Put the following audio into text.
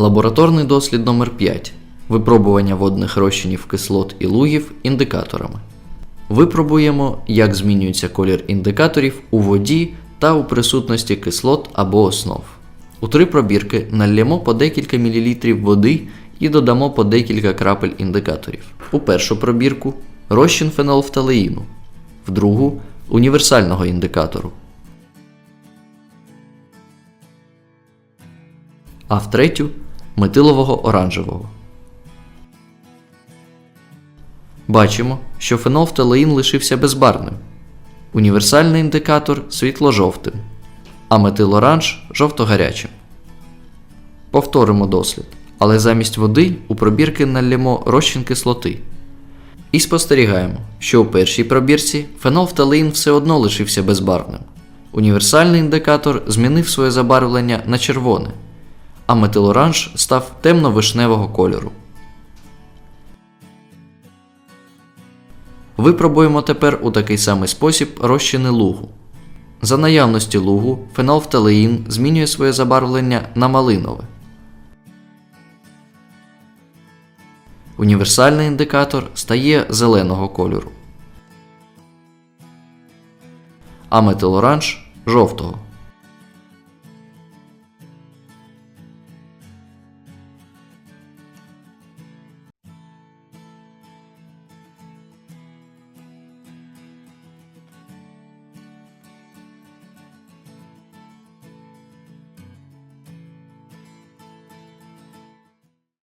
Лабораторний дослід номер 5 Випробування водних розчинів кислот і лугів індикаторами. Випробуємо, як змінюється колір індикаторів у воді та у присутності кислот або основ. У три пробірки налємо по декілька мілілітрів води і додамо по декілька крапель індикаторів. У першу пробірку розчин фенолфталеїну, в другу універсального індикатору, а в третю метилового оранжевого. Бачимо, що фенолфталеїн лишився безбарвним. Універсальний індикатор світло-жовтим, а метилоранж жовто-гарячим. Повторимо дослід, але замість води у пробірки налємо розчин кислоти. І спостерігаємо, що у першій пробірці фенолфталеїн все одно лишився безбарвним. Універсальний індикатор змінив своє забарвлення на червоне, а метилоранж став темно-вишневого кольору. Випробуємо тепер у такий самий спосіб розчини лугу. За наявності лугу фенолфталеїн змінює своє забарвлення на малинове. Універсальний індикатор стає зеленого кольору, а метилоранж жовтого.